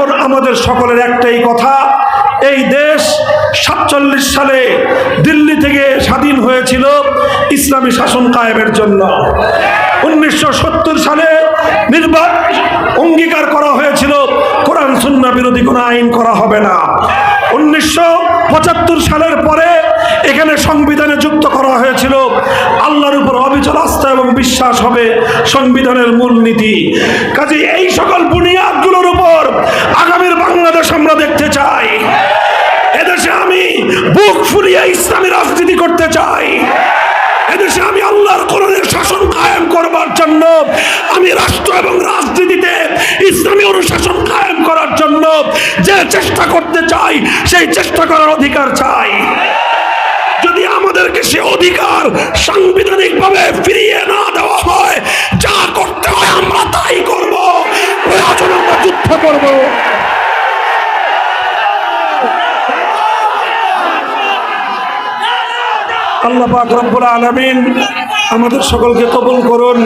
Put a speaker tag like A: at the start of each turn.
A: এখন আমাদের সকলের একটাই কথা, এই দেশ সাতচল্লিশ সালে দিল্লি থেকে স্বাধীন হয়েছিল ইসলামী শাসন কায়েমের জন্য। উনিশশো সত্তর সালে নির্বাচন অঙ্গীকার করা হয়েছিল, কোরআন সুন্না বিরোধী কোনো আইন করা হবে না। উনিশশো পঁচাত্তর সালের পরে এখানে সংবিধানে যুক্ত করা হয়েছিল, আল্লাহর উপর অবিচল আস্থা এবং বিশ্বাস হবে সংবিধানের মূলনীতি। কাজে এই সকল বুনিয়াদগুলোর উপর আগামীর বাংলাদেশ আমরা দেখতে চাই এদেশে আমি বুক ফুলিয়ে ইসলামী রাজনীতি করতে চাই। এদেশে আমি আল্লাহর কোরআনের শাসন কায়েম করবার জন্য, আমি রাষ্ট্র এবং রাজনীতিতে ইসলামী অনুশাসন কায়েম করার জন্য যে চেষ্টা করতে চাই, সেই চেষ্টা করার অধিকার চাই। যদি আমাদেরকে সে অধিকার সাংবিধানিকভাবে ফিরিয়ে না দেওয়া হয়, যা করতে হয় আমরা তাই করব। আমরা যুদ্ধ করব। আল্লাহ পাক রব্বুল আলামিন আমাদের সকলকে কবুল করুন।